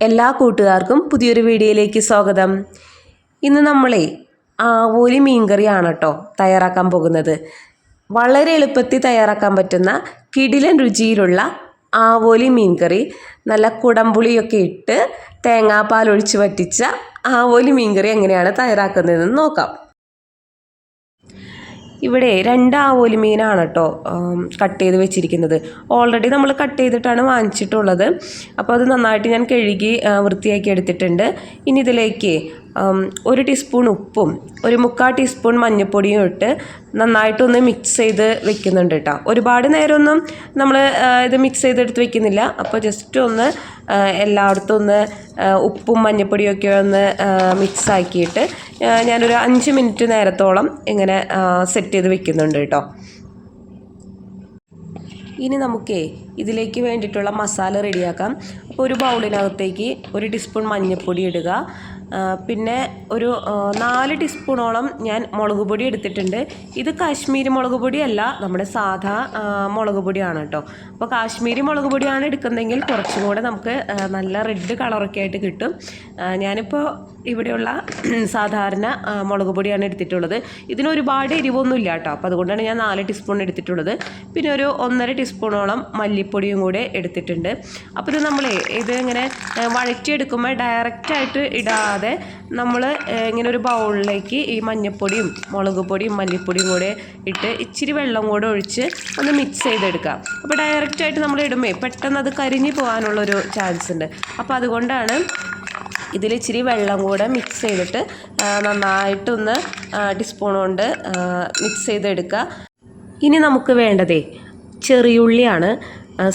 എല്ലാ കൂട്ടുകാർക്കും പുതിയൊരു വീഡിയോയിലേക്ക് സ്വാഗതം. ഇന്ന് നമ്മളെ ആവോലി മീൻകറിയാണ് കേട്ടോ തയ്യാറാക്കാൻ പോകുന്നത്. വളരെ എളുപ്പത്തിൽ തയ്യാറാക്കാൻ പറ്റുന്ന കിടിലൻ രുചിയിലുള്ള ആവോലി മീൻകറി നല്ല കുടംപുളിയൊക്കെ ഇട്ട് തേങ്ങാപ്പാൽ ഒഴിച്ച് വറ്റിച്ച ആവോലി മീൻകറി എങ്ങനെയാണ് തയ്യാറാക്കുന്നതെന്ന് നോക്കാം. ഇവിടെ രണ്ട് ആവോലി മീനാണ് കേട്ടോ കട്ട് ചെയ്ത് വെച്ചിരിക്കുന്നത്. ഓൾറെഡി നമ്മൾ കട്ട് ചെയ്തിട്ടാണ് വാങ്ങിച്ചിട്ടുള്ളത്. അപ്പോൾ അത് നന്നായിട്ട് ഞാൻ കഴുകി വൃത്തിയാക്കി എടുത്തിട്ടുണ്ട്. ഇനി ഇതിലേക്ക് ഒരു ടീസ്പൂൺ ഉപ്പും ഒരു മുക്കാൽ ടീസ്പൂൺ മഞ്ഞൾപ്പൊടിയും ഇട്ട് നന്നായിട്ടൊന്ന് മിക്സ് ചെയ്ത് വെക്കുന്നുണ്ട് കേട്ടോ ഒരുപാട് നേരമൊന്നും നമ്മൾ ഇത് മിക്സ് ചെയ്തെടുത്ത് വെക്കുന്നില്ല. അപ്പോൾ ജസ്റ്റ് ഒന്ന് എല്ലായിടത്തും ഒന്ന് ഉപ്പും മഞ്ഞൾപ്പൊടിയൊക്കെ ഒന്ന് മിക്സ് ആക്കിയിട്ട് ഞാനൊരു അഞ്ച് മിനിറ്റ് നേരത്തോളം ഇങ്ങനെ സെറ്റ് ചെയ്ത് വെക്കുന്നുണ്ട് കേട്ടോ ഇനി നമുക്കേ ഇതിലേക്ക് വേണ്ടിയിട്ടുള്ള മസാല റെഡിയാക്കാം. അപ്പോൾ ഒരു ബൗളിനകത്തേക്ക് ഒരു ടീസ്പൂൺ മഞ്ഞൾപ്പൊടി ഇടുക. പിന്നെ ഒരു നാല് ടീസ്പൂണോളം ഞാൻ മുളക് പൊടി എടുത്തിട്ടുണ്ട്. ഇത് കാശ്മീരി മുളക് പൊടിയല്ല നമ്മുടെ സാധാ മുളക് പൊടിയാണ് കേട്ടോ അപ്പോൾ കാശ്മീരി മുളക് പൊടിയാണ് എടുക്കുന്നതെങ്കിൽ കുറച്ചും കൂടെ നമുക്ക് നല്ല റെഡ് കളറൊക്കെ ആയിട്ട് കിട്ടും. ഞാനിപ്പോൾ ഇവിടെയുള്ള സാധാരണ മുളക് പൊടിയാണ് എടുത്തിട്ടുള്ളത്. ഇതിന് ഒരുപാട് എരിവൊന്നും ഇല്ല കേട്ടോ അപ്പോൾ അതുകൊണ്ടാണ് ഞാൻ നാല് ടീസ്പൂൺ എടുത്തിട്ടുള്ളത്. പിന്നെ ഒരു ഒന്നര ടീസ്പൂണോളം മല്ലിപ്പൊടിയും കൂടെ എടുത്തിട്ടുണ്ട്. അപ്പോൾ ഇത് നമ്മൾ ഇത് ഇങ്ങനെ വഴറ്റിയെടുക്കുമ്പോൾ ഡയറക്റ്റായിട്ട് ഇടാതെ നമ്മൾ ഇങ്ങനെ ഒരു ബൗളിലേക്ക് ഈ മഞ്ഞൾപ്പൊടിയും മുളക് പൊടിയും മല്ലിപ്പൊടിയും കൂടെ ഇട്ട് ഇച്ചിരി വെള്ളം കൂടെ ഒഴിച്ച് ഒന്ന് മിക്സ് ചെയ്തെടുക്കാം അപ്പോൾ ഡയറക്റ്റായിട്ട് നമ്മൾ ഇടുമ്പോൾ പെട്ടെന്ന് അത് കരിഞ്ഞു പോകാനുള്ളൊരു ചാൻസ് ഉണ്ട്. അപ്പോൾ അതുകൊണ്ടാണ് ഇതിൽ ഇച്ചിരി വെള്ളം കൂടെ മിക്സ് ചെയ്തിട്ട് നന്നായിട്ടൊന്ന് ടീസ്പൂൺ കൊണ്ട് മിക്സ് ചെയ്തെടുക്കുക. ഇനി നമുക്ക് വേണ്ടതേ ചെറിയുള്ളിയാണ്.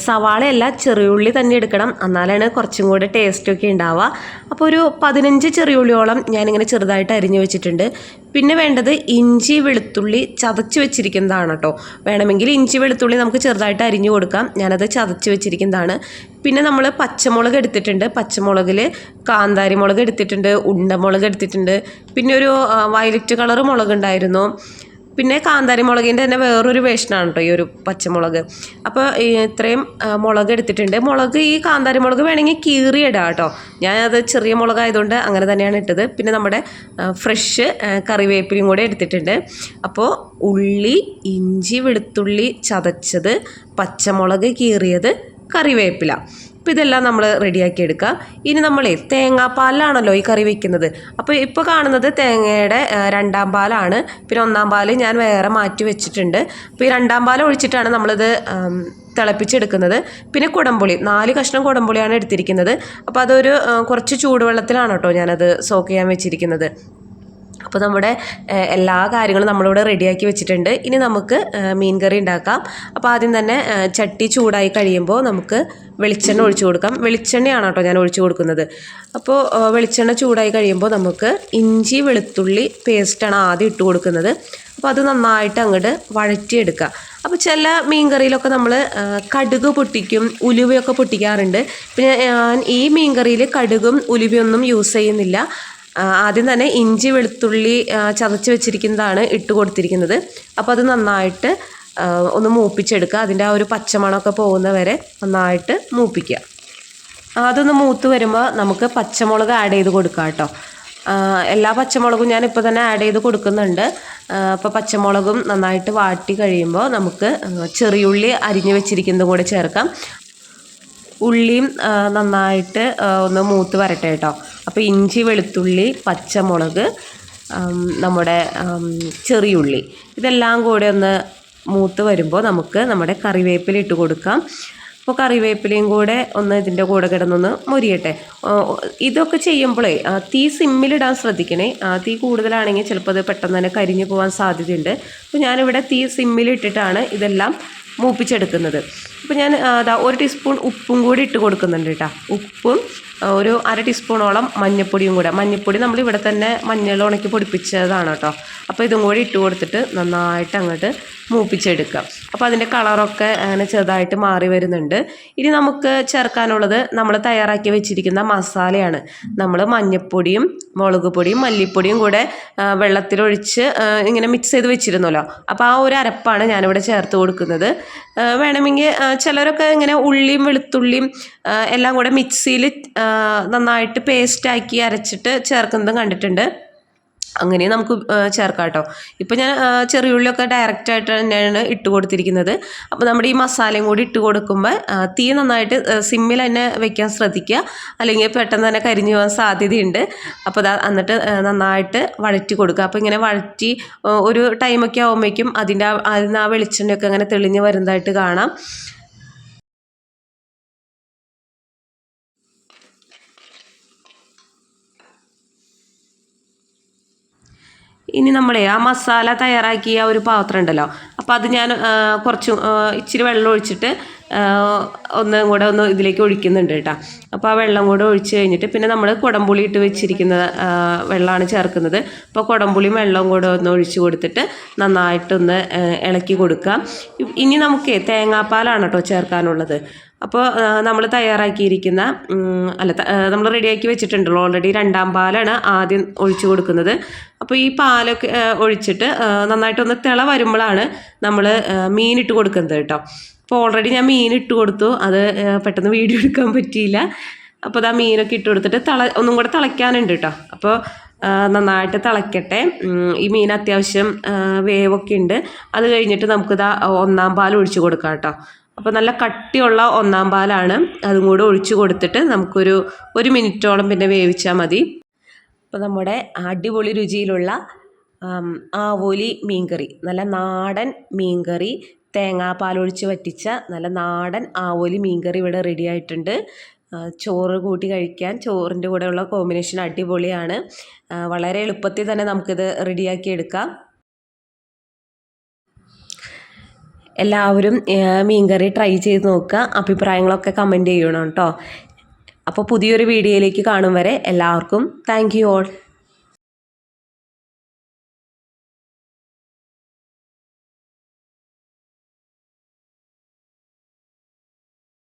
സവാളയല്ല ചെറിയുള്ളി തന്നെ എടുക്കണം. എന്നാലാണ് കുറച്ചും കൂടെ ടേസ്റ്റൊക്കെ ഉണ്ടാവുക. അപ്പോൾ ഒരു പതിനഞ്ച് ചെറിയുള്ളിയോളം ഞാനിങ്ങനെ ചെറുതായിട്ട് അരിഞ്ഞു വെച്ചിട്ടുണ്ട്. പിന്നെ വേണ്ടത് ഇഞ്ചി വെളുത്തുള്ളി ചതച്ച് വെച്ചിരിക്കുന്നതാണ് കേട്ടോ. വേണമെങ്കിൽ ഇഞ്ചി വെളുത്തുള്ളി നമുക്ക് ചെറുതായിട്ട് അരിഞ്ഞു കൊടുക്കാം. ഞാനത് ചതച്ച് വെച്ചിരിക്കുന്നതാണ്. പിന്നെ നമ്മൾ പച്ചമുളക് എടുത്തിട്ടുണ്ട്. പച്ചമുളകിൽ കാന്താരി മുളക് എടുത്തിട്ടുണ്ട് ഉണ്ടമുളക് എടുത്തിട്ടുണ്ട്. പിന്നെ ഒരു വയലറ്റ് കളർ മുളക് ഉണ്ടായിരുന്നു പിന്നെ കാന്താരി മുളകിന്റെ തന്നെ വേറൊരു വേഷനാണ് കേട്ടോ ഈ ഒരു പച്ചമുളക്. അപ്പോൾ ഇത്രയും മുളക് എടുത്തിട്ടുണ്ട്. മുളക് ഈ കാന്താരി മുളക് വേണമെങ്കിൽ കീറി ഇടാം കേട്ടോ ഞാനത് ചെറിയ മുളകായതുകൊണ്ട് അങ്ങനെ തന്നെയാണ് ഇട്ടത്. പിന്നെ നമ്മുടെ ഫ്രഷ് കറിവേപ്പിലയും കൂടെ എടുത്തിട്ടുണ്ട്. അപ്പോൾ ഉള്ളി ഇഞ്ചി വെളുത്തുള്ളി ചതച്ചത് പച്ചമുളക് കീറിയത് കറിവേപ്പില. അപ്പോൾ ഇതെല്ലാം നമ്മൾ റെഡിയാക്കി എടുക്കുക. ഇനി നമ്മളേ തേങ്ങാപ്പാലിലാണല്ലോ ഈ കറി വെക്കുന്നത്. അപ്പോൾ ഇപ്പോൾ കാണുന്നത് തേങ്ങയുടെ രണ്ടാം പാലാണ്. പിന്നെ ഒന്നാം പാൽ ഞാൻ വേറെ മാറ്റി വെച്ചിട്ടുണ്ട്. അപ്പോൾ ഈ രണ്ടാം പാൽ ഒഴിച്ചിട്ടാണ് നമ്മളിത് തിളപ്പിച്ചെടുക്കുന്നത്. പിന്നെ കുടംപുളി നാല് കഷ്ണം കുടംപുളിയാണ് എടുത്തിരിക്കുന്നത്. അപ്പോൾ അതൊരു കുറച്ച് ചൂടുവെള്ളത്തിലാണ് കേട്ടോ ഞാനത് സോക്ക് ചെയ്യാൻ വെച്ചിരിക്കുന്നത്. അപ്പോൾ നമ്മുടെ എല്ലാ കാര്യങ്ങളും നമ്മളിവിടെ റെഡിയാക്കി വെച്ചിട്ടുണ്ട്. ഇനി നമുക്ക് മീൻ കറി ഉണ്ടാക്കാം. അപ്പോൾ ആദ്യം തന്നെ ചട്ടി ചൂടായി കഴിയുമ്പോൾ നമുക്ക് വെളിച്ചെണ്ണ ഒഴിച്ചു കൊടുക്കാം. വെളിച്ചെണ്ണയാണ് കേട്ടോ ഞാൻ ഒഴിച്ചു കൊടുക്കുന്നത്. അപ്പോൾ വെളിച്ചെണ്ണ ചൂടായി കഴിയുമ്പോൾ നമുക്ക് ഇഞ്ചി വെളുത്തുള്ളി പേസ്റ്റാണ് ആദ്യം ഇട്ട് കൊടുക്കുന്നത്. അപ്പോൾ അത് നന്നായിട്ട് അങ്ങോട്ട് വഴറ്റിയെടുക്കുക. അപ്പോൾ ചില മീൻ കറിയിലൊക്കെ നമ്മൾ കടുക് പൊട്ടിക്കും ഉലുവയൊക്കെ പൊട്ടിക്കാറുണ്ട്. പിന്നെ ഞാൻ ഈ മീൻ കറിയിൽ കടുകും ഉലുവയൊന്നും യൂസ് ചെയ്യുന്നില്ല. ആദ്യം തന്നെ ഇഞ്ചി വെളുത്തുള്ളി ചതച്ച് വെച്ചിരിക്കുന്നതാണ് ഇട്ട് കൊടുത്തിരിക്കുന്നത്. അപ്പോൾ അത് നന്നായിട്ട് ഒന്ന് മൂപ്പിച്ചെടുക്കുക. അതിന്റെ ആ ഒരു പച്ചമണമൊക്കെ പോകുന്ന വരെ നന്നായിട്ട് മൂപ്പിക്കുക. അതൊന്ന് മൂത്ത് വരുമ്പോൾ നമുക്ക് പച്ചമുളക് ആഡ് ചെയ്ത് കൊടുക്കാം കേട്ടോ. എല്ലാ പച്ചമുളകും ഞാൻ ഇപ്പോൾ തന്നെ ആഡ് ചെയ്ത് കൊടുക്കുന്നുണ്ട്. അപ്പോൾ പച്ചമുളകും നന്നായിട്ട് വാട്ടി കഴിയുമ്പോൾ നമുക്ക് ചെറിയുള്ളി അരിഞ്ഞു വെച്ചിരിക്കുന്നതും കൂടെ ചേർക്കാം. ഉള്ളിയും നന്നായിട്ട് ഒന്ന് മൂത്ത് വരട്ടെ കേട്ടോ. അപ്പോൾ ഇഞ്ചി വെളുത്തുള്ളി പച്ചമുളക് നമ്മുടെ ചെറിയുള്ളി. ഇതെല്ലാം കൂടെ ഒന്ന് മൂത്ത് വരുമ്പോൾ നമുക്ക് നമ്മുടെ കറിവേപ്പില ഇട്ട് കൊടുക്കാം. അപ്പോൾ കറിവേപ്പിലയും കൂടെ ഒന്ന് ഇതിന്റെ കൂടെ കിടന്നൊന്ന് മൊരിയട്ടെ. ഇതൊക്കെ ചെയ്യുമ്പോഴേ തീ സിമ്മിലിടാൻ ശ്രദ്ധിക്കണേ. തീ കൂടുതലാണെങ്കിൽ ചിലപ്പോൾ അത് പെട്ടെന്ന് തന്നെ കരിഞ്ഞു പോകാൻ സാധ്യതയുണ്ട്. അപ്പോൾ ഞാനിവിടെ തീ സിമ്മിലിട്ടിട്ടാണ് ഇതെല്ലാം മൂപ്പിച്ചെടുക്കുന്നത്. അപ്പോൾ ഞാൻ അതാ ഒരു ടീസ്പൂൺ ഉപ്പും കൂടി ഇട്ട് കൊടുക്കുന്നുണ്ട് കേട്ടോ. ഉപ്പും ഒരു അര ടീസ്പൂണോളം മഞ്ഞൾപ്പൊടിയും കൂടെ. മഞ്ഞൾപ്പൊടി നമ്മൾ ഇവിടെ തന്നെ മഞ്ഞൾ ഉണക്കി പൊടിപ്പിച്ചതാണ് കേട്ടോ. അപ്പോൾ ഇതും കൂടി ഇട്ട് കൊടുത്തിട്ട് നന്നായിട്ട് അങ്ങോട്ട് മൂപ്പിച്ചെടുക്കാം. അപ്പോൾ അതിന്റെ കളറൊക്കെ അങ്ങനെ ചെറുതായിട്ട് മാറി വരുന്നുണ്ട്. ഇനി നമുക്ക് ചേർക്കാനുള്ളത് നമ്മൾ തയ്യാറാക്കി വെച്ചിരിക്കുന്ന മസാലയാണ്. നമ്മൾ മഞ്ഞൾപ്പൊടിയും മുളക് പൊടിയും മല്ലിപ്പൊടിയും കൂടെ വെള്ളത്തിലൊഴിച്ച് ഇങ്ങനെ മിക്സ് ചെയ്ത് വെച്ചിരുന്നല്ലോ. അപ്പോൾ ആ ഒരു അരപ്പാണ് ഞാനിവിടെ ചേർത്ത് കൊടുക്കുന്നത്. വേണമെങ്കിൽ ചിലരൊക്കെ ഇങ്ങനെ ഉള്ളിയും വെളുത്തുള്ളിയും എല്ലാം കൂടെ മിക്സിയിൽ നന്നായിട്ട് പേസ്റ്റാക്കി അരച്ചിട്ട് ചേർക്കുന്നതും കണ്ടിട്ടുണ്ട്. അങ്ങനെ നമുക്ക് ചേർക്കാം കേട്ടോ ഇപ്പം ഞാൻ ചെറിയുള്ളിയൊക്കെ ഡയറക്റ്റായിട്ട് തന്നെയാണ് ഇട്ട് കൊടുത്തിരിക്കുന്നത്. അപ്പോൾ നമ്മുടെ ഈ മസാലയും കൂടി ഇട്ട് കൊടുക്കുമ്പോൾ തീ നന്നായിട്ട് സിമ്മിൽ തന്നെ വെക്കാൻ ശ്രദ്ധിക്കുക. അല്ലെങ്കിൽ പെട്ടെന്ന് തന്നെ കരിഞ്ഞു പോകാൻ സാധ്യതയുണ്ട്. അപ്പോൾ അത് എന്നിട്ട് നന്നായിട്ട് വഴറ്റി കൊടുക്കുക. അപ്പോൾ ഇങ്ങനെ വഴറ്റി ഒരു ടൈമൊക്കെ ആകുമ്പോഴേക്കും അതിന്റെ നിന്ന് ആ വെളിച്ചെണ്ണയൊക്കെ അങ്ങനെ തെളിഞ്ഞ് വരുന്നതായിട്ട് കാണാം. ഇനി നമ്മളെ ആ മസാല തയ്യാറാക്കിയ ഒരു പാത്രം ഉണ്ടല്ലോ. അപ്പോൾ അത് ഞാൻ കുറച്ച് ഇച്ചിരി വെള്ളം ഒഴിച്ചിട്ട് ഒന്നും കൂടെ ഒന്ന് ഇതിലേക്ക് ഒഴിക്കുന്നുണ്ട് കേട്ടോ. അപ്പോൾ ആ വെള്ളം കൂടെ ഒഴിച്ച് കഴിഞ്ഞിട്ട് പിന്നെ നമ്മൾ കുടംപുളി ഇട്ട് വെച്ചിരിക്കുന്ന വെള്ളമാണ് ചേർക്കുന്നത്. അപ്പോൾ കുടംപുളിയും വെള്ളവും കൂടെ ഒന്ന് ഒഴിച്ച് കൊടുത്തിട്ട് നന്നായിട്ടൊന്ന് ഇളക്കി കൊടുക്കാം ഇനി നമുക്ക് തേങ്ങാപ്പാലാണ് കേട്ടോ ചേർക്കാനുള്ളത്. അപ്പോൾ നമ്മൾ തയ്യാറാക്കിയിരിക്കുന്ന അല്ല നമ്മൾ റെഡിയാക്കി വെച്ചിട്ടുണ്ടല്ലോ. ഓൾറെഡി രണ്ടാം പാലാണ് ആദ്യം ഒഴിച്ചു കൊടുക്കുന്നത്. അപ്പോൾ ഈ പാലൊക്കെ ഒഴിച്ചിട്ട് നന്നായിട്ടൊന്ന് തിള വരുമ്പോഴാണ് നമ്മൾ മീനിട്ട് കൊടുക്കുന്നത് കേട്ടോ. അപ്പോൾ ഓൾറെഡി ഞാൻ മീൻ ഇട്ട് കൊടുത്തു. അത് പെട്ടെന്ന് വീഡിയോ എടുക്കാൻ പറ്റിയില്ല. അപ്പോൾ അതാ മീനൊക്കെ ഇട്ട് കൊടുത്തിട്ട് തിള ഒന്നും കൂടെ തിളയ്ക്കാനുണ്ട് കേട്ടോ. അപ്പോൾ നന്നായിട്ട് തിളയ്ക്കട്ടെ ഈ മീൻ അത്യാവശ്യം വേവൊക്കെ ഉണ്ട്. അത് കഴിഞ്ഞിട്ട് നമുക്കിതാ ഒന്നാം പാൽ ഒഴിച്ച് കൊടുക്കാം കേട്ടോ. അപ്പോൾ നല്ല കട്ടിയുള്ള ഒന്നാം പാലാണ്. അതും കൂടെ ഒഴിച്ച് കൊടുത്തിട്ട് നമുക്കൊരു ഒരു മിനിറ്റോളം പിന്നെ വേവിച്ചാൽ മതി. അപ്പോൾ നമ്മുടെ അടിപൊളി രുചിയിലുള്ള ആവോലി മീൻകറി നല്ല നാടൻ മീൻകറി തേങ്ങാപ്പാലൊഴിച്ച് വറ്റിച്ച നല്ല നാടൻ ആവോലി മീൻകറി ഇവിടെ റെഡി ആയിട്ടുണ്ട്. ചോറ് കൂട്ടി കഴിക്കാൻ ചോറിന്റെ കൂടെയുള്ള കോമ്പിനേഷൻ അടിപൊളിയാണ്. വളരെ എളുപ്പത്തിൽ തന്നെ നമുക്കിത് റെഡിയാക്കി എടുക്കാം. എല്ലാവരും മീൻകറി ട്രൈ ചെയ്ത് നോക്കുക. അഭിപ്രായങ്ങളൊക്കെ കമന്റ് ചെയ്യണം കേട്ടോ. അപ്പോൾ പുതിയൊരു വീഡിയോയിലേക്ക് കാണും വരെ എല്ലാവർക്കും താങ്ക് യു ഓൾ